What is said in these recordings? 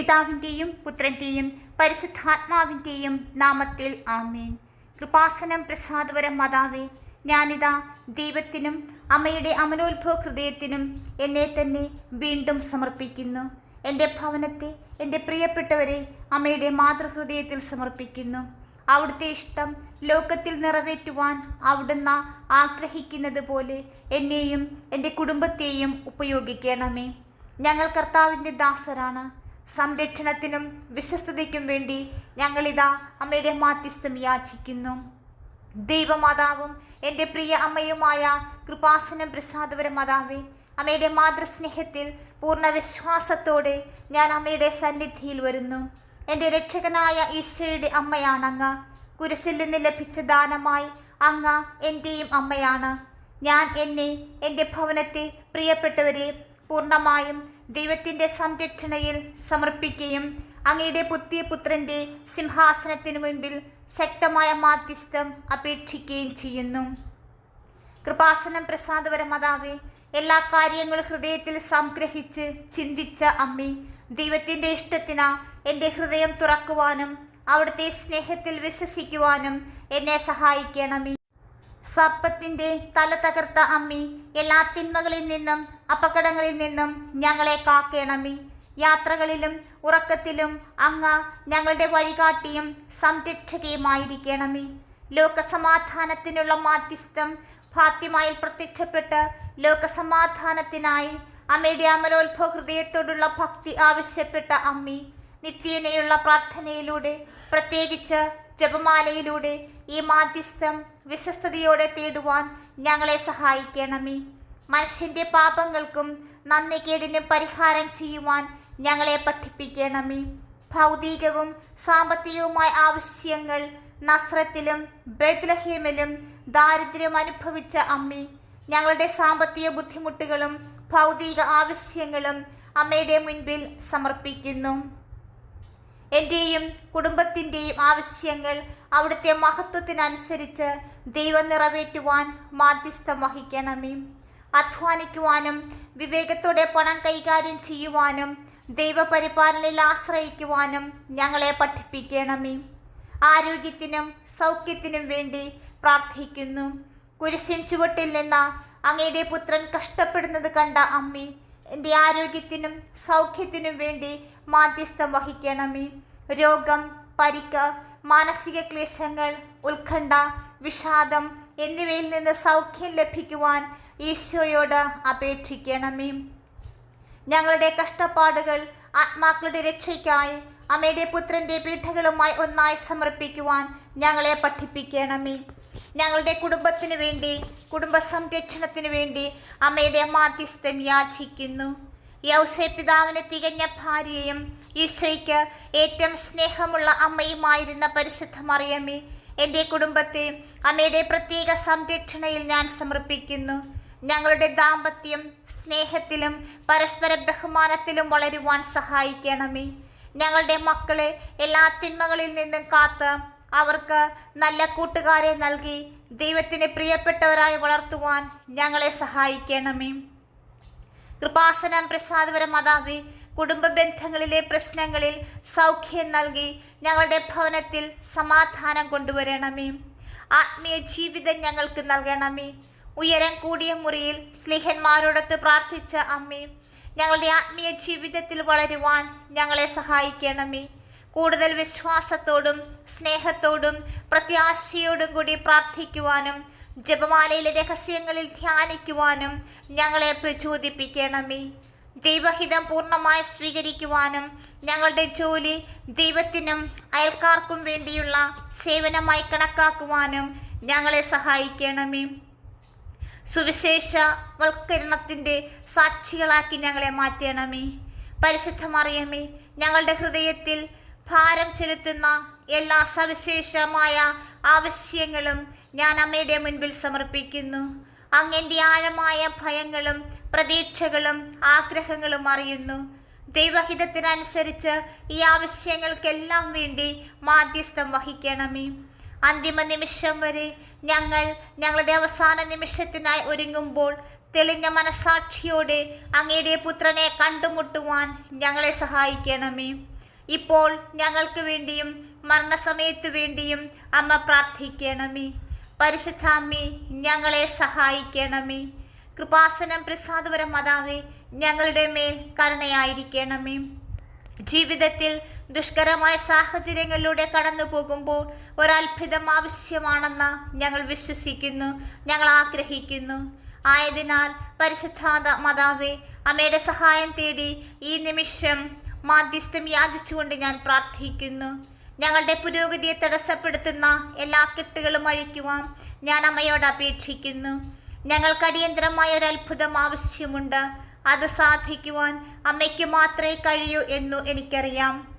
പിതാവിന്റെയും പുത്രന്റെയും പരിശുദ്ധാത്മാവിന്റെയും നാമത്തിൽ ആമേൻ. കൃപാസനം പ്രസാദവരം മാതാവേ ഞാനിതാ ദൈവത്തിനും അമ്മയുടെ അമനോത്ഭവ ഹൃദയത്തിനും എന്നെ തന്നെ വീണ്ടും സമർപ്പിക്കുന്നു. എന്റെ ഭവനത്തെ എന്റെ പ്രിയപ്പെട്ടവരെ അമ്മയുടെ മാതൃഹൃദയത്തിൽ സമർപ്പിക്കുന്നു. അവിടുത്തെ ഇഷ്ടം ലോകത്തിൽ നിറവേറ്റുവാൻ അവിടുന്ന് ആഗ്രഹിക്കുന്നത് പോലെ എന്നെയും എന്റെ കുടുംബത്തെയും ഉപയോഗിക്കണമേ. ഞങ്ങൾ കർത്താവിന്റെ ദാസരാണ്. സംരക്ഷണത്തിനും വിശ്വസ്തതയ്ക്കും വേണ്ടി ഞങ്ങളിതാ അമ്മയുടെ മാധ്യസ്ഥം യാചിക്കുന്നു. ദൈവമാതാവും എന്റെ പ്രിയ അമ്മയുമായ കൃപാസനം പ്രസാദവര മാതാവേ അമ്മയുടെ മാതൃസ്നേഹത്തിൽ പൂർണ വിശ്വാസത്തോടെ ഞാൻ അമ്മയുടെ സന്നിധിയിൽ വരുന്നു. എന്റെ രക്ഷകനായ ഈശോയുടെ അമ്മയാണങ്ങ്. കുരിശിൽ നിന്ന് ലഭിച്ച ദാനമായി അങ്ങ് എന്റെയും അമ്മയാണ്. ഞാൻ എന്നെ എന്റെ ഭവനത്തെ പ്രിയപ്പെട്ടവരെ പൂർണമായും ദൈവത്തിന്റെ സംരക്ഷണയിൽ സമർപ്പിക്കുകയും അങ്ങയുടെ പുത്തിയ പുത്രന്റെ സിംഹാസനത്തിനു മുൻപിൽ ശക്തമായ മാധ്യസ്ഥം അപേക്ഷിക്കുകയും ചെയ്യുന്നു. കൃപാസനം പ്രസാദപര എല്ലാ കാര്യങ്ങളും ഹൃദയത്തിൽ സംഗ്രഹിച്ച് ചിന്തിച്ച അമ്മി ദൈവത്തിന്റെ ഇഷ്ടത്തിന എന്റെ ഹൃദയം തുറക്കുവാനും അവിടുത്തെ സ്നേഹത്തിൽ വിശ്വസിക്കുവാനും എന്നെ സഹായിക്കണമേ. സർപ്പത്തിന്റെ തല തകർത്ത അമ്മി എല്ലാ തിന്മകളിൽ നിന്നും അപകടങ്ങളിൽ നിന്നും ഞങ്ങളെ കാക്കേണമേ. യാത്രകളിലും ഉറക്കത്തിലും അങ്ങ് ഞങ്ങളുടെ വഴികാട്ടിയും സംരക്ഷകയുമായിരിക്കണമേ. ലോകസമാധാനത്തിനുള്ള മാധ്യസ്ഥം ഫാത്തിമായിൽ പ്രത്യക്ഷപ്പെട്ട് ലോകസമാധാനത്തിനായി അമ്മയുടെ അമലോത്ഭവ ഹൃദയത്തോടുള്ള ഭക്തി ആവശ്യപ്പെട്ട അമ്മി നിത്യേനയുള്ള പ്രാർത്ഥനയിലൂടെ പ്രത്യേകിച്ച് ജപമാലയിലൂടെ ഈ മാധ്യസ്ഥം വിശ്വസ്തയോടെ തേടുവാൻ ഞങ്ങളെ സഹായിക്കണമേ. മനുഷ്യന്റെ പാപങ്ങൾക്കും നന്ദികേടിനും പരിഹാരം ചെയ്യുവാൻ ഞങ്ങളെ പഠിപ്പിക്കണമേ. ഭൗതികവും സാമ്പത്തികവുമായ ആവശ്യങ്ങൾ നസ്രത്തിലും ബേത്ലഹേമിലും ദാരിദ്ര്യം അനുഭവിച്ച അമ്മി ഞങ്ങളുടെ സാമ്പത്തിക ബുദ്ധിമുട്ടുകളും ഭൗതിക ആവശ്യങ്ങളും അമ്മയുടെ മുൻപിൽ സമർപ്പിക്കുന്നു. എന്റെയും കുടുംബത്തിന്റെയും ആവശ്യങ്ങൾ അവിടുത്തെ മഹത്വത്തിനനുസരിച്ച് ദൈവം നിറവേറ്റുവാൻ മാധ്യസ്ഥം വഹിക്കണമേ. അധ്വാനിക്കുവാനും വിവേകത്തോടെ പണം കൈകാര്യം ചെയ്യുവാനും ദൈവപരിപാലനയിൽ ആശ്രയിക്കുവാനും ഞങ്ങളെ പഠിപ്പിക്കണമേ. ആരോഗ്യത്തിനും സൗഖ്യത്തിനും വേണ്ടി പ്രാർത്ഥിക്കുന്നു. കുരിശിൻ ചുവട്ടിൽ നിന്ന അങ്ങയുടെ പുത്രൻ കഷ്ടപ്പെടുന്നത് കണ്ട അമ്മി എന്റെ ആരോഗ്യത്തിനും സൗഖ്യത്തിനും വേണ്ടി മാധ്യസ്ഥം വഹിക്കണമേ. രോഗം പരിക്ക് മാനസിക ക്ലേശങ്ങൾ ഉത്കണ്ഠ വിഷാദം എന്നിവയിൽ നിന്ന് സൗഖ്യം ലഭിക്കുവാൻ ഈശോയോട് അപേക്ഷിക്കണമേ. ഞങ്ങളുടെ കഷ്ടപ്പാടുകൾ ആത്മാക്കളുടെ രക്ഷയ്ക്കായി അമ്മയുടെ പുത്രന്റെ പീഠകളുമായി ഒന്നായി സമർപ്പിക്കുവാൻ ഞങ്ങളെ പഠിപ്പിക്കണമേ. ഞങ്ങളുടെ കുടുംബത്തിന് വേണ്ടി കുടുംബ സംരക്ഷണത്തിന് വേണ്ടി അമ്മയുടെ മാധ്യസ്ഥം യാചിക്കുന്നു. യൗസെ പിതാവിന് തികഞ്ഞ ഭാര്യയും ഈശോയ്ക്ക് ഏറ്റവും സ്നേഹമുള്ള അമ്മയുമായിരുന്ന പരിശുദ്ധ മറിയമ്മേ എന്റെ കുടുംബത്തെ അമ്മയുടെ പ്രത്യേക സംരക്ഷണയിൽ ഞാൻ സമർപ്പിക്കുന്നു. ഞങ്ങളുടെ ദാമ്പത്യം സ്നേഹത്തിലും പരസ്പര ബഹുമാനത്തിലും വളരുവാൻ സഹായിക്കണമേ. ഞങ്ങളുടെ മക്കളെ എല്ലാ തിന്മകളിൽ നിന്നും കാത്ത് അവർക്ക് നല്ല കൂട്ടുകാരെ നൽകി ദൈവത്തിന് പ്രിയപ്പെട്ടവരായി വളർത്തുവാൻ ഞങ്ങളെ സഹായിക്കണമേ. കൃപാസനം പ്രസാദപര മാതാവേ കുടുംബ ബന്ധങ്ങളിലെ പ്രശ്നങ്ങളിൽ സൗഖ്യം നൽകി ഞങ്ങളുടെ ഭവനത്തിൽ സമാധാനം കൊണ്ടുവരണമേ. ആത്മീയ ജീവിതം ഞങ്ങൾക്ക് നൽകണമേ. ഉയരം കൂടിയ മുറിയിൽ സ്ലിഹന്മാരോടൊത്ത് പ്രാർത്ഥിച്ച അമ്മേ ഞങ്ങളുടെ ആത്മീയ ജീവിതത്തിൽ വളരുവാൻ ഞങ്ങളെ സഹായിക്കണമേ. കൂടുതൽ വിശ്വാസത്തോടും സ്നേഹത്തോടും പ്രത്യാശയോടും കൂടി പ്രാർത്ഥിക്കുവാനും ജപമാലയിലെ രഹസ്യങ്ങളിൽ ധ്യാനിക്കുവാനും ഞങ്ങളെ പ്രചോദിപ്പിക്കണമേ. ദൈവഹിതം പൂർണമായി സ്വീകരിക്കുവാനും ഞങ്ങളുടെ ജോലി ദൈവത്തിനും അയൽക്കാർക്കും വേണ്ടിയുള്ള സേവനമായി കണക്കാക്കുവാനും ഞങ്ങളെ സഹായിക്കണമേ. സുവിശേഷ വൽക്കരണത്തിന്റെ സാക്ഷികളാക്കി ഞങ്ങളെ മാറ്റണമേ. പരിശുദ്ധമറിയമേ ഞങ്ങളുടെ ഹൃദയത്തിൽ ഭാരം ചെലുത്തുന്ന എല്ലാ സവിശേഷമായ ആവശ്യങ്ങളും ഞാൻ അമ്മയുടെ മുൻപിൽ സമർപ്പിക്കുന്നു. അങ്ങന്റെ ആഴമായ ഭയങ്ങളും പ്രതീക്ഷകളും ആഗ്രഹങ്ങളും അറിയുന്നു. ദൈവഹിതത്തിനനുസരിച്ച് ഈ ആവശ്യങ്ങൾക്കെല്ലാം വേണ്ടി മാധ്യസ്ഥം വഹിക്കണമേ. അന്തിമ നിമിഷം വരെ ഞങ്ങൾ ഞങ്ങളുടെ അവസാന നിമിഷത്തിനായി ഒരുങ്ങുമ്പോൾ തെളിഞ്ഞ മനസാക്ഷിയോടെ അങ്ങയുടെ പുത്രനെ കണ്ടുമുട്ടുവാൻ ഞങ്ങളെ സഹായിക്കണമേ. ഇപ്പോൾ ഞങ്ങൾക്ക് വേണ്ടിയും മരണസമയത്ത് വേണ്ടിയും അമ്മ പ്രാർത്ഥിക്കണമേ. പരിശുദ്ധാമ്മേ ഞങ്ങളെ സഹായിക്കണമേ. കൃപാസനം പ്രസാദപരം മാതാവേ ഞങ്ങളുടെ മേൽ കരുണയായിരിക്കണമേ. ജീവിതത്തിൽ ദുഷ്കരമായ സാഹചര്യങ്ങളിലൂടെ കടന്നു പോകുമ്പോൾ ഒരത്ഭുതം ആവശ്യമാണെന്ന് ഞങ്ങൾ വിശ്വസിക്കുന്നു ഞങ്ങൾ ആഗ്രഹിക്കുന്നു. ആയതിനാൽ പരിശുദ്ധാത മാതാവേ അമ്മയുടെ സഹായം തേടി ഈ നിമിഷം മാധ്യസ്ഥം യാചിച്ചുകൊണ്ട് ഞാൻ പ്രാർത്ഥിക്കുന്നു. ഞങ്ങളുടെ പുരോഗതിയെ തടസ്സപ്പെടുത്തുന്ന എല്ലാ കെട്ടുകളും അഴിക്കുവാൻ ഞാൻ അമ്മയോട് അപേക്ഷിക്കുന്നു. ഞങ്ങൾക്ക് അടിയന്തരമായ ഒരു അത്ഭുതം ആവശ്യമുണ്ട്. അത് സാധിക്കുവാൻ അമ്മയ്ക്ക് മാത്രമേ കഴിയൂ എന്നു എനിക്കറിയാം.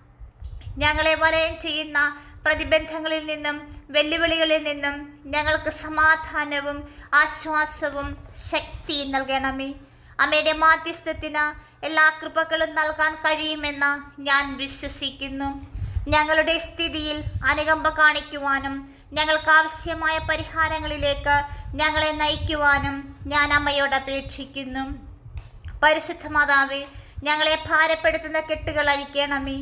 ഞങ്ങളെ വലയം ചെയ്യുന്ന പ്രതിബന്ധങ്ങളിൽ നിന്നും വെല്ലുവിളികളിൽ നിന്നും ഞങ്ങൾക്ക് സമാധാനവും ആശ്വാസവും ശക്തിയും നൽകണമേ. അമ്മയുടെ മാധ്യസ്ഥത്തിന് എല്ലാ കൃപകളും നൽകാൻ കഴിയുമെന്ന് ഞാൻ വിശ്വസിക്കുന്നു. ഞങ്ങളുടെ സ്ഥിതിയിൽ അനുകമ്പ കാണിക്കുവാനും ഞങ്ങൾക്ക് ആവശ്യമായ പരിഹാരങ്ങളിലേക്ക് ഞങ്ങളെ നയിക്കുവാനും ഞാൻ അമ്മയോട് അപേക്ഷിക്കുന്നു. പരിശുദ്ധ മാതാവേ ഞങ്ങളെ ഭാരപ്പെടുത്തുന്ന കെട്ടുകൾ അഴിക്കണമേ.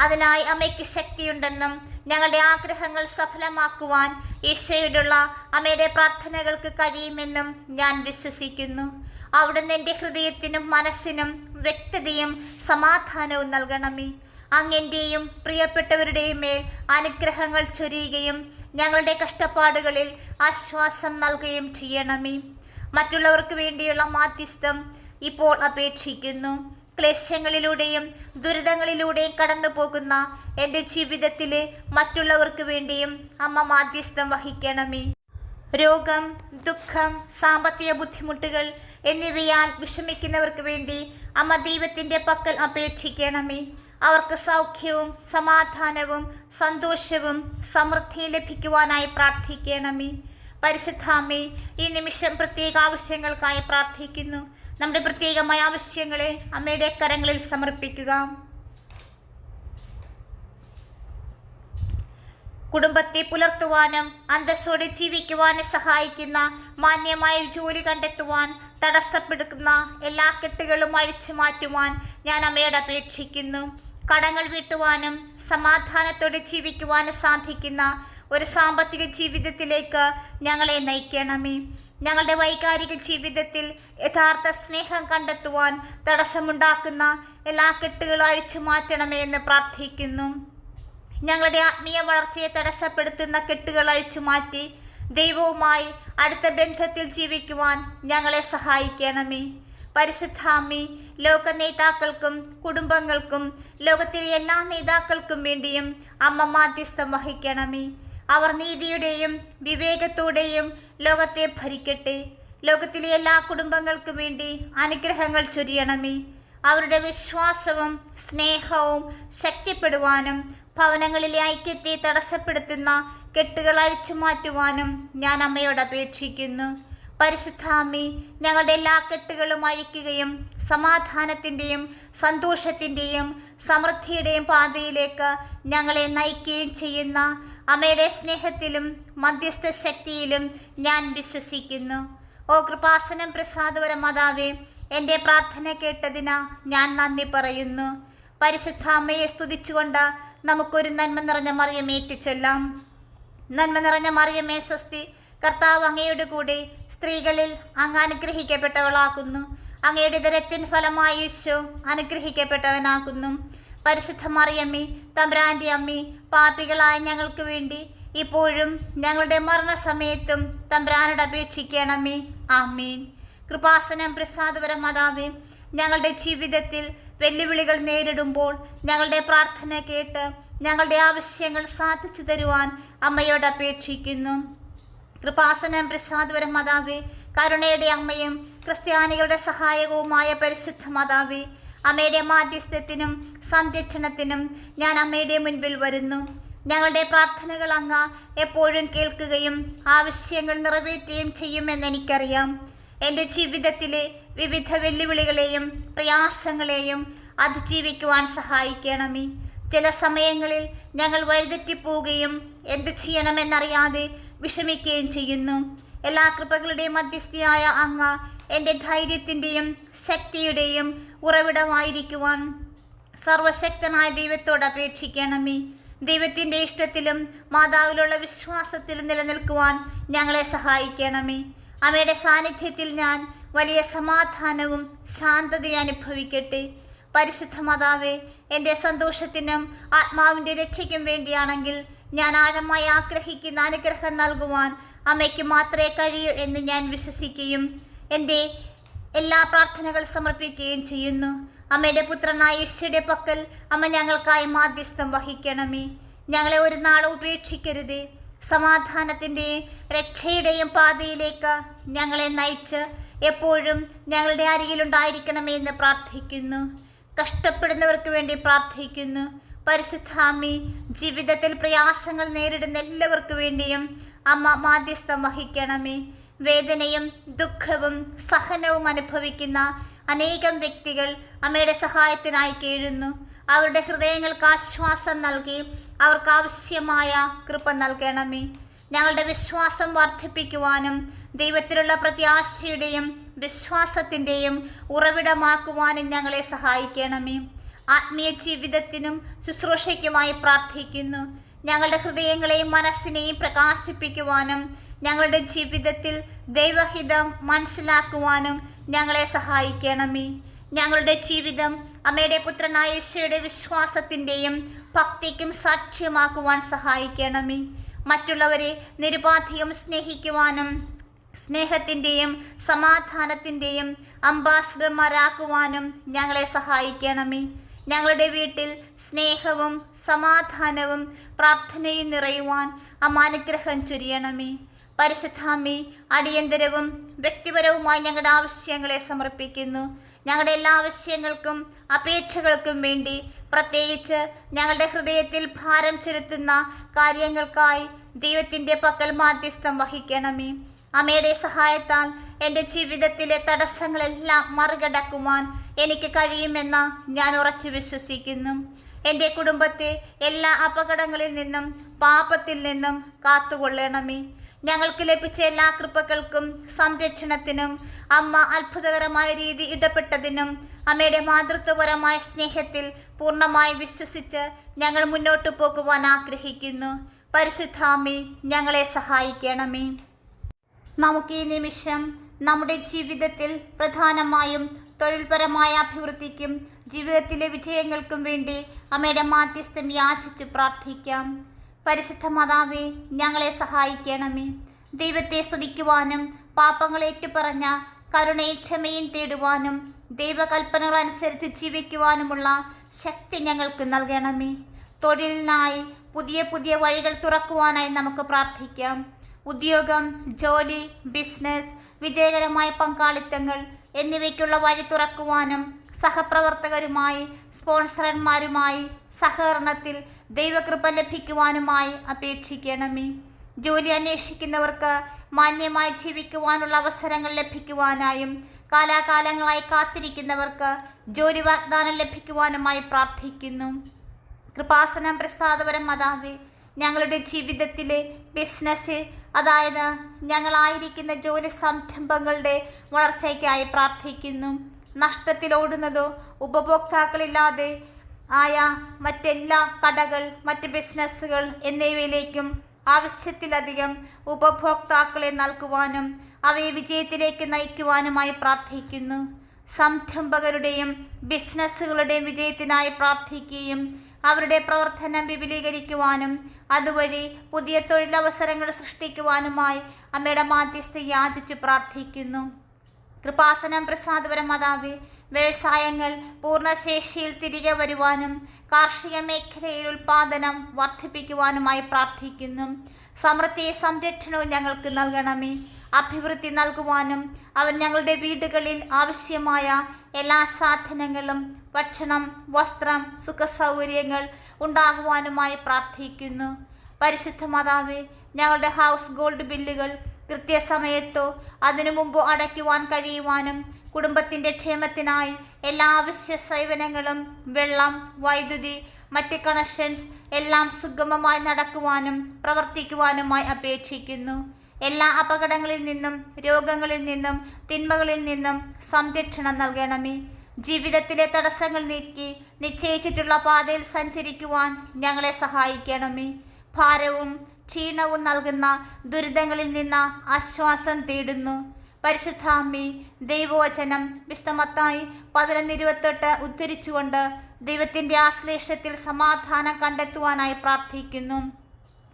അതിനായി അമ്മയ്ക്ക് ശക്തിയുണ്ടെന്നും ഞങ്ങളുടെ ആഗ്രഹങ്ങൾ സഫലമാക്കുവാൻ ഈശോയോടുള്ള അമ്മയുടെ പ്രാർത്ഥനകൾക്ക് കഴിയുമെന്നും ഞാൻ വിശ്വസിക്കുന്നു. അവിടുന്ന് എന്റെ ഹൃദയത്തിനും മനസ്സിനും വ്യക്തതയും സമാധാനവും നൽകണമേ. അങ്ങെന്റെയും പ്രിയപ്പെട്ടവരുടെയും മേൽ അനുഗ്രഹങ്ങൾ ചൊരിയുകയും ഞങ്ങളുടെ കഷ്ടപ്പാടുകളിൽ ആശ്വാസം നൽകുകയും ചെയ്യണമേ. മറ്റുള്ളവർക്ക് വേണ്ടിയുള്ള മാധ്യസ്ഥം ഇപ്പോൾ അപേക്ഷിക്കുന്നു. ക്ലേശങ്ങളിലൂടെയും ദുരിതങ്ങളിലൂടെയും കടന്നു പോകുന്ന എന്റെ ജീവിതത്തിലെ മറ്റുള്ളവർക്ക് വേണ്ടിയും അമ്മ മാധ്യസ്ഥം വഹിക്കണമേ. രോഗം ദുഃഖം സാമ്പത്തിക ബുദ്ധിമുട്ടുകൾ എന്നിവയാൽ വിഷമിക്കുന്നവർക്ക് വേണ്ടി അമ്മ ദൈവത്തിന്റെ പക്കൽ അപേക്ഷിക്കണമേ. അവർക്ക് സൗഖ്യവും സമാധാനവും സന്തോഷവും സമൃദ്ധിയും ലഭിക്കുവാനായി പ്രാർത്ഥിക്കണമേ. പരിശുദ്ധാമേ ഈ നിമിഷം പ്രത്യേക ആവശ്യങ്ങൾക്കായി പ്രാർത്ഥിക്കുന്നു. നമ്മുടെ പ്രത്യേകമായ ആവശ്യങ്ങളെ അമ്മയുടെ കരങ്ങളിൽ സമർപ്പിക്കുക. കുടുംബത്തെ പുലർത്തുവാനും അന്തസ്സോടെ ജീവിക്കുവാനും സഹായിക്കുന്ന മാന്യമായ ജോലി കണ്ടെത്തുവാൻ തടസ്സപ്പെടുന്ന എല്ലാ കെട്ടുകളും അഴിച്ചു മാറ്റുവാൻ ഞാൻ അമ്മയോട് അപേക്ഷിക്കുന്നു. കടങ്ങൾ വീട്ടുവാനും സമാധാനത്തോടെ ജീവിക്കുവാനും സാധിക്കുന്ന ഒരു സാമ്പത്തിക ജീവിതത്തിലേക്ക് ഞങ്ങളെ നയിക്കണമേ. ഞങ്ങളുടെ വൈകാരിക ജീവിതത്തിൽ യഥാർത്ഥ സ്നേഹം കണ്ടെത്തുവാൻ തടസ്സമുണ്ടാക്കുന്ന എല്ലാ കെട്ടുകളും അഴിച്ചു മാറ്റണമേ എന്ന് പ്രാർത്ഥിക്കുന്നു. ഞങ്ങളുടെ ആത്മീയ വളർച്ചയെ തടസ്സപ്പെടുത്തുന്ന കെട്ടുകൾ അഴിച്ചു മാറ്റി ദൈവവുമായി അടുത്ത ബന്ധത്തിൽ ജീവിക്കുവാൻ ഞങ്ങളെ സഹായിക്കണമേ. പരിശുദ്ധാമ്മി ലോക നേതാക്കൾക്കും കുടുംബങ്ങൾക്കും ലോകത്തിലെ എല്ലാ നേതാക്കൾക്കും വേണ്ടിയും അമ്മ മാധ്യസ്ഥം വഹിക്കണമേ. അവർ നീതിയുടെയും വിവേകത്തോടെയും ലോകത്തെ ഭരിക്കട്ടെ. ലോകത്തിലെ എല്ലാ കുടുംബങ്ങൾക്കും വേണ്ടി അനുഗ്രഹങ്ങൾ ചൊരിയണമേ. അവരുടെ വിശ്വാസവും സ്നേഹവും ശക്തിപ്പെടുവാനും ഭവനങ്ങളിലെ ഐക്യത്തെ തടസ്സപ്പെടുത്തുന്ന കെട്ടുകൾ അഴിച്ചു മാറ്റുവാനും ഞാൻ അമ്മയോട് അപേക്ഷിക്കുന്നു. പരിശുദ്ധാമ്മി ഞങ്ങളുടെ എല്ലാ കെട്ടുകളും അഴിക്കുകയും സമാധാനത്തിന്റെയും സന്തോഷത്തിന്റെയും സമൃദ്ധിയുടെയും പാതയിലേക്ക് ഞങ്ങളെ നയിക്കുകയും ചെയ്യുന്ന അമ്മയുടെ സ്നേഹത്തിലും മധ്യസ്ഥ ശക്തിയിലും ഞാൻ വിശ്വസിക്കുന്നു. ഓ കൃപാസനം പ്രസാദപര മാതാവേ എന്റെ പ്രാർത്ഥന കേട്ടതിന് ഞാൻ നന്ദി പറയുന്നു. പരിശുദ്ധ അമ്മയെ സ്തുതിച്ചുകൊണ്ട് നമുക്കൊരു നന്മ നിറഞ്ഞ മറിയമേറ്റു ചൊല്ലാം. നന്മ നിറഞ്ഞ മറിയമേ സ്വസ്തി. കർത്താവ് അങ്ങയുടെ കൂടെ സ്ത്രീകളിൽ അങ്ങ് അനുഗ്രഹിക്കപ്പെട്ടവളാക്കുന്നു. അങ്ങയുടെ ദരത്തിൻ ഫലമായി യേശു അനുഗ്രഹിക്കപ്പെട്ടവനാക്കുന്നു പരിശുദ്ധ മറിയമ്മി തമ്പ്രാന്റെ അമ്മി പാപികളായ ഞങ്ങൾക്ക് വേണ്ടി ഇപ്പോഴും ഞങ്ങളുടെ മരണസമയത്തും തമ്പ്രാനോട് അപേക്ഷിക്കണമേ. ആമീൻ. കൃപാസനം പ്രസാദപര മാതാവേ ഞങ്ങളുടെ ജീവിതത്തിൽ വെല്ലുവിളികൾ നേരിടുമ്പോൾ ഞങ്ങളുടെ പ്രാർത്ഥന കേട്ട് ഞങ്ങളുടെ ആവശ്യങ്ങൾ സാധിച്ചു തരുവാൻ അമ്മയോട് അപേക്ഷിക്കുന്നു. കൃപാസനം പ്രസാദപര മാതാവേ കരുണയുടെ അമ്മയും ക്രിസ്ത്യാനികളുടെ സഹായകവുമായ പരിശുദ്ധ മാതാവേ അമ്മയുടെ മാധ്യസ്ഥത്തിനും സംരക്ഷണത്തിനും ഞാൻ അമ്മയുടെ മുൻപിൽ വരുന്നു. ഞങ്ങളുടെ പ്രാർത്ഥനകൾ അങ്ങ് എപ്പോഴും കേൾക്കുകയും ആവശ്യങ്ങൾ നിറവേറ്റുകയും ചെയ്യുമെന്ന് എനിക്കറിയാം. എന്റെ ജീവിതത്തിലെ വിവിധ വെല്ലുവിളികളെയും പ്രയാസങ്ങളെയും അതിജീവിക്കുവാൻ സഹായിക്കണമേ. ചില സമയങ്ങളിൽ ഞങ്ങൾ വഴുതെറ്റിപ്പോവുകയും എന്തു ചെയ്യണമെന്നറിയാതെ വിഷമിക്കുകയും ചെയ്യുന്നു. എല്ലാ കൃപകളുടെയും മധ്യസ്ഥയായ അങ്ങ് എന്റെ ധൈര്യത്തിന്റെയും ശക്തിയുടെയും ഉറവിടമായിരിക്കുവാൻ സർവശക്തനായ ദൈവത്തോട് അപേക്ഷിക്കണമേ. ദൈവത്തിന്റെ ഇഷ്ടത്തിലും മാതാവിലുള്ള വിശ്വാസത്തിലും നിലനിൽക്കുവാൻ ഞങ്ങളെ സഹായിക്കണമേ. അമ്മയുടെ സാന്നിധ്യത്തിൽ ഞാൻ വലിയ സമാധാനവും ശാന്തതയും അനുഭവിക്കട്ടെ. പരിശുദ്ധ മാതാവേ എന്റെ സന്തോഷത്തിനും ആത്മാവിന്റെ രക്ഷയ്ക്കും വേണ്ടിയാണെങ്കിൽ ഞാൻ ആഴമായി ആഗ്രഹിക്കുന്ന അനുഗ്രഹം നൽകുവാൻ അമ്മയ്ക്ക് മാത്രമേ കഴിയൂ എന്ന് ഞാൻ വിശ്വസിക്കുകയും എന്റെ എല്ലാ പ്രാർത്ഥനകൾ സമർപ്പിക്കുകയും ചെയ്യുന്നു. അമ്മയുടെ പുത്രനായ യേശുയുടെ പക്കൽ അമ്മ ഞങ്ങൾക്കായി മാധ്യസ്ഥം വഹിക്കണമേ. ഞങ്ങളെ ഒരു നാളും ഉപേക്ഷിക്കരുത്. സമാധാനത്തിന്റെയും രക്ഷയുടെയും പാതയിലേക്ക് ഞങ്ങളെ നയിച്ച് എപ്പോഴും ഞങ്ങളുടെ അരികിലുണ്ടായിരിക്കണമേ എന്ന് പ്രാർത്ഥിക്കുന്നു. കഷ്ടപ്പെടുന്നവർക്ക് വേണ്ടി പ്രാർത്ഥിക്കുന്നു. പരിശുദ്ധാമി ജീവിതത്തിൽ പ്രയാസങ്ങൾ നേരിടുന്ന എല്ലാവർക്കു വേണ്ടിയും അമ്മ മാധ്യസ്ഥം വഹിക്കണമേ. വേദനയും ദുഃഖവും സഹനവും അനുഭവിക്കുന്ന അനേകം വ്യക്തികൾ അമ്മയുടെ സഹായത്തിനായി കീഴുന്നു. അവരുടെ ഹൃദയങ്ങൾക്ക് ആശ്വാസം നൽകി അവർക്ക് ആവശ്യമായ കൃപ നൽകണമേ. ഞങ്ങളുടെ വിശ്വാസം വർദ്ധിപ്പിക്കുവാനും ദൈവത്തിലുള്ള പ്രത്യാശയുടെയും വിശ്വാസത്തിന്റെയും ഉറവിടമാക്കുവാനും ഞങ്ങളെ സഹായിക്കണമേ. ആത്മീയ ജീവിതത്തിനും ശുശ്രൂഷയ്ക്കുമായി പ്രാർത്ഥിക്കുന്നു. ഞങ്ങളുടെ ഹൃദയങ്ങളെയും മനസ്സിനെയും പ്രകാശിപ്പിക്കുവാനും ഞങ്ങളുടെ ജീവിതത്തിൽ ദൈവഹിതം മനസ്സിലാക്കുവാനും ഞങ്ങളെ സഹായിക്കണമേ. ഞങ്ങളുടെ ജീവിതം അമ്മയുടെ പുത്രനായ യേശുയുടെ വിശ്വാസത്തിന്റെയും ഭക്തിക്കും സാക്ഷ്യമാക്കുവാൻ സഹായിക്കണമേ. മറ്റുള്ളവരെ നിരുപാധികം സ്നേഹിക്കുവാനും സ്നേഹത്തിന്റെയും സമാധാനത്തിന്റെയും അംബാസിഡർമാരാക്കുവാനും ഞങ്ങളെ സഹായിക്കണമേ. ഞങ്ങളുടെ വീട്ടിൽ സ്നേഹവും സമാധാനവും പ്രാർത്ഥനയും നിറയുവാൻ അമാനുഗ്രഹം ചൊരിയണമേ. പരിശുദ്ധാമി അടിയന്തരവും വ്യക്തിപരവുമായി ഞങ്ങളുടെ ആവശ്യങ്ങളെ സമർപ്പിക്കുന്നു. ഞങ്ങളുടെ എല്ലാ ആവശ്യങ്ങൾക്കും അപേക്ഷകൾക്കും വേണ്ടി പ്രത്യേകിച്ച് ഞങ്ങളുടെ ഹൃദയത്തിൽ ഭാരം ചെലുത്തുന്ന കാര്യങ്ങൾക്കായി ദൈവത്തിന്റെ പക്കൽ മാധ്യസ്ഥം വഹിക്കണമേ. അമ്മയുടെ സഹായത്താൽ എന്റെ ജീവിതത്തിലെ തടസ്സങ്ങളെല്ലാം മറികടക്കുവാൻ എനിക്ക് കഴിയുമെന്ന് ഞാൻ ഉറച്ചു വിശ്വസിക്കുന്നു. എന്റെ കുടുംബത്തെ എല്ലാ അപകടങ്ങളിൽ നിന്നും പാപത്തിൽ നിന്നും കാത്തുകൊള്ളണമേ. ഞങ്ങൾക്ക് ലഭിച്ച എല്ലാ കൃപകൾക്കും സംരക്ഷണത്തിനും അമ്മ അത്ഭുതകരമായ രീതി ഇടപെട്ടതിനും അമ്മയുടെ മാതൃത്വപരമായ സ്നേഹത്തിൽ പൂർണമായി വിശ്വസിച്ച് ഞങ്ങൾ മുന്നോട്ട് പോകുവാൻ ആഗ്രഹിക്കുന്നു. പരിശുദ്ധാമി ഞങ്ങളെ സഹായിക്കണമേ. നമുക്ക് ഈ നിമിഷം നമ്മുടെ ജീവിതത്തിൽ പ്രധാനമായും തൊഴിൽപരമായ അഭിവൃദ്ധിക്കും ജീവിതത്തിലെ വിജയങ്ങൾക്കും വേണ്ടി അമ്മയുടെ മാധ്യസ്ഥം യാചിച്ച് പ്രാർത്ഥിക്കാം. പരിശുദ്ധ മാതാവേ ഞങ്ങളെ സഹായിക്കണമേ. ദൈവത്തെ സ്തുതിക്കുവാനും പാപങ്ങൾ ഏറ്റുപറഞ്ഞ കരുണയും ക്ഷമയും തേടുവാനും ദൈവകൽപ്പനകൾ അനുസരിച്ച് ജീവിക്കുവാനുമുള്ള ശക്തി ഞങ്ങൾക്ക് നൽകണമേ. തൊഴിലിനായി പുതിയ പുതിയ വഴികൾ തുറക്കുവാനായി നമുക്ക് പ്രാർത്ഥിക്കാം. ഉദ്യോഗം ജോലി ബിസിനസ് വിജയകരമായ പങ്കാളിത്തങ്ങൾ എന്നിവയ്ക്കുള്ള വഴി തുറക്കുവാനും സഹപ്രവർത്തകരുമായി സ്പോൺസർമാരുമായി സഹകരണത്തിൽ ദൈവകൃപ ലഭിക്കുവാനുമായി അപേക്ഷിക്കണമേ. ജോലി അന്വേഷിക്കുന്നവർക്ക് മാന്യമായി ജീവിക്കുവാനുള്ള അവസരങ്ങൾ ലഭിക്കുവാനായും കാലാകാലങ്ങളായി കാത്തിരിക്കുന്നവർക്ക് ജോലി വാഗ്ദാനം ലഭിക്കുവാനുമായി പ്രാർത്ഥിക്കുന്നു. കൃപാസനം പ്രസാദപരം മാതാവേ ഞങ്ങളുടെ ജീവിതത്തിലെ ബിസിനസ് അതായത് ഞങ്ങളായിരിക്കുന്ന ജോലി സംരംഭങ്ങളുടെ വളർച്ചയ്ക്കായി പ്രാർത്ഥിക്കുന്നു. നഷ്ടത്തിലോടുന്നതോ ഉപഭോക്താക്കളില്ലാതെ ആയ മറ്റെല്ലാ കടകൾ മറ്റ് ബിസിനസ്സുകൾ എന്നിവയിലേക്കും ആവശ്യത്തിലധികം ഉപഭോക്താക്കളെ നൽകുവാനും അവയെ വിജയത്തിലേക്ക് നയിക്കുവാനുമായി പ്രാർത്ഥിക്കുന്നു. സംരംഭകരുടെയും ബിസിനസ്സുകളുടെയും വിജയത്തിനായി പ്രാർത്ഥിക്കുകയും അവരുടെ പ്രവർത്തനം വിപുലീകരിക്കുവാനും അതുവഴി പുതിയ തൊഴിലവസരങ്ങൾ സൃഷ്ടിക്കുവാനുമായി അമ്മയുടെ മാധ്യസ്ഥ യാചിച്ചു പ്രാർത്ഥിക്കുന്നു. കൃപാസനം പ്രസാദപരം മാതാവ് വ്യവസായങ്ങൾ പൂർണശേഷിയിൽ തിരികെ വരുവാനും കാർഷിക മേഖലയിൽ ഉൽപാദനം വർദ്ധിപ്പിക്കുവാനുമായി പ്രാർത്ഥിക്കുന്നു. സമൃദ്ധി സംരക്ഷണവും ഞങ്ങൾക്ക് നൽകണമേ. അഭിവൃദ്ധി നൽകുവാനും അവൻ ഞങ്ങളുടെ വീടുകളിൽ ആവശ്യമായ എല്ലാ സാധനങ്ങളും ഭക്ഷണം വസ്ത്രം സുഖസൗകര്യങ്ങൾ ഉണ്ടാകുവാനുമായി പ്രാർത്ഥിക്കുന്നു. പരിശുദ്ധ മാതാവേ ഞങ്ങളുടെ ഹൗസ് ഗോൾഡ് ബില്ലുകൾ കൃത്യസമയത്തോ അതിനു മുമ്പോ അടയ്ക്കുവാൻ കഴിയുവാനും കുടുംബത്തിന്റെ ക്ഷേമത്തിനായി എല്ലാ അവശ്യ സേവനങ്ങളും വെള്ളം വൈദ്യുതി മറ്റ് കണക്ഷൻസ് എല്ലാം സുഗമമായി നടക്കുവാനും പ്രവർത്തിക്കുവാനുമായി അപേക്ഷിക്കുന്നു. എല്ലാ അപകടങ്ങളിൽ നിന്നും രോഗങ്ങളിൽ നിന്നും തിന്മകളിൽ നിന്നും സംരക്ഷണം നൽകണമേ. ജീവിതത്തിലെ തടസ്സങ്ങൾ നീക്കി നിശ്ചയിച്ചിട്ടുള്ള പാതയിൽ സഞ്ചരിക്കുവാൻ ഞങ്ങളെ സഹായിക്കണമേ. ഭാരവും ക്ഷീണവും നൽകുന്ന ദുരിതങ്ങളിൽ നിന്ന് ആശ്വാസം തേടുന്നു. പരിശുദ്ധാമ്മി ദൈവവചനം വിശുദ്ധമത്തായി പതിനൊന്ന് ഇരുപത്തെട്ട് ഉദ്ധരിച്ചുകൊണ്ട് ദൈവത്തിന്റെ ആശ്ലേഷത്തിൽ സമാധാനം കണ്ടെത്തുവാനായി പ്രാർത്ഥിക്കുന്നു.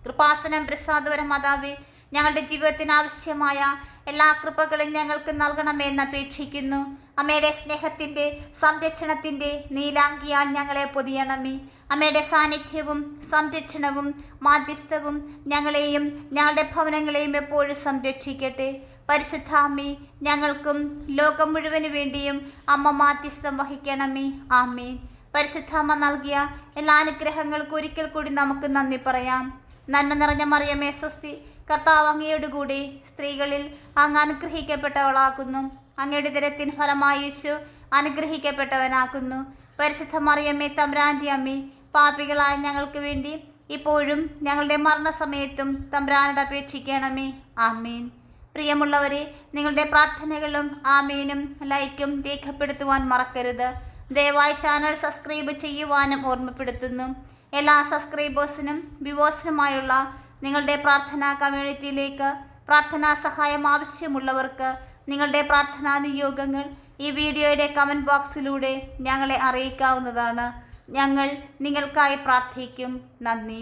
കൃപാസനം പ്രസാദപര മാതാവേ ഞങ്ങളുടെ ജീവിതത്തിന് ആവശ്യമായ എല്ലാ കൃപകളും ഞങ്ങൾക്ക് നൽകണമെന്ന് അപേക്ഷിക്കുന്നു. അമ്മയുടെ സ്നേഹത്തിന്റെ സംരക്ഷണത്തിന്റെ നീലാങ്കിയാൽ ഞങ്ങളെ പൊതിയണമേ. അമ്മയുടെ സാന്നിധ്യവും സംരക്ഷണവും മാധ്യസ്ഥവും ഞങ്ങളെയും ഞങ്ങളുടെ ഭവനങ്ങളെയും എപ്പോഴും സംരക്ഷിക്കട്ടെ. പരിശുദ്ധാമ്മി ഞങ്ങൾക്കും ലോകം മുഴുവൻ വേണ്ടിയും അമ്മ മാധ്യസ്ഥം വഹിക്കണമേ. ആമേ പരിശുദ്ധാമ്മ നൽകിയ എല്ലാ അനുഗ്രഹങ്ങൾക്കും ഒരിക്കൽ കൂടി നമുക്ക് നന്ദി പറയാം. നന്മ നിറഞ്ഞ മറിയമേ സ്വസ്തി. കർത്താവ് അങ്ങയോടുകൂടി സ്ത്രീകളിൽ അങ്ങ് അനുഗ്രഹിക്കപ്പെട്ടവളാക്കുന്നു അങ്ങയുടെ ദിനത്തിൻ ഫലമായി യേശു അനുഗ്രഹിക്കപ്പെട്ടവനാക്കുന്നു പരിശുദ്ധ മറിയമ്മേ തമ്പ്രാന്റെ അമ്മി പാപികളായ ഞങ്ങൾക്ക് വേണ്ടി ഇപ്പോഴും ഞങ്ങളുടെ മരണസമയത്തും തമ്പ്രാനോട് അപേക്ഷിക്കണമേ. ആമീൻ. പ്രിയമുള്ളവരെ നിങ്ങളുടെ പ്രാർത്ഥനകളും ആമീനും ലൈക്കും രേഖപ്പെടുത്തുവാൻ മറക്കരുത്. ദയവായി ചാനൽ സബ്സ്ക്രൈബ് ചെയ്യുവാനും ഓർമ്മപ്പെടുത്തുന്നു. എല്ലാ സബ്സ്ക്രൈബേഴ്സിനും വ്യൂവേഴ്സിനുമായുള്ള നിങ്ങളുടെ പ്രാർത്ഥനാ കമ്മ്യൂണിറ്റിയിലേക്ക് പ്രാർത്ഥനാ സഹായം ആവശ്യമുള്ളവർക്ക് നിങ്ങളുടെ പ്രാർത്ഥനാ നിയോഗങ്ങൾ ഈ വീഡിയോയുടെ കമന്റ് ബോക്സിലൂടെ ഞങ്ങളെ അറിയിക്കാവുന്നതാണ്. ഞങ്ങൾ നിങ്ങൾക്കായി പ്രാർത്ഥിക്കും. നന്ദി.